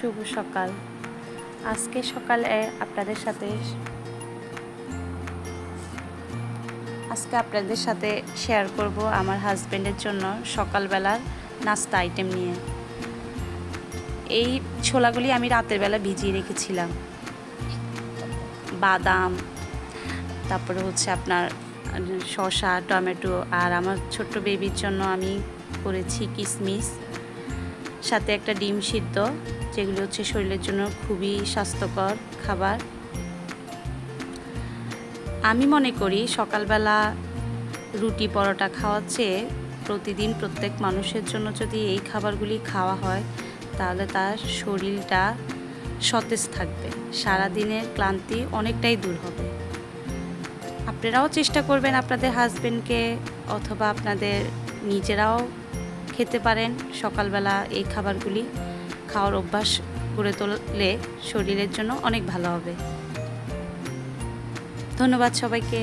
শুভ সকাল। আজকে সকালে আপনাদের সাথে আজকে আপনাদের সাথে শেয়ার করব আমার হাজবেন্ডের জন্য সকালবেলার নাস্তা আইটেম নিয়ে। এই ছোলাগুলি আমি রাতের বেলা ভিজিয়ে রেখেছিলাম। বাদাম, তারপরে হচ্ছে আপনার শসা, টমেটো আর আমার ছোট্ট বেবির জন্য আমি করেছি কিশমিশ সাথে একটা ডিম সিদ্ধ। যেগুলো হচ্ছে শরীরের জন্য খুবই স্বাস্থ্যকর খাবার। আমি মনে করি সকালবেলা রুটি পরোটা খাওয়ার চেয়ে প্রতিদিন প্রত্যেক মানুষের জন্য যদি এই খাবারগুলি খাওয়া হয়, তাহলে তার শরীরটা সতেজ থাকবে। সারাদিনের ক্লান্তি অনেকটাই দূর হবে। আপনারাও চেষ্টা করবেন আপনাদের হাজবেন্ডকে অথবা আপনাদের নিজেরাও খেতে পারেন সকালবেলা এই খাবারগুলি। খাওয়ার অভ্যাস করে তোলে শরীরের জন্য অনেক ভালো হবে। ধন্যবাদ সবাইকে।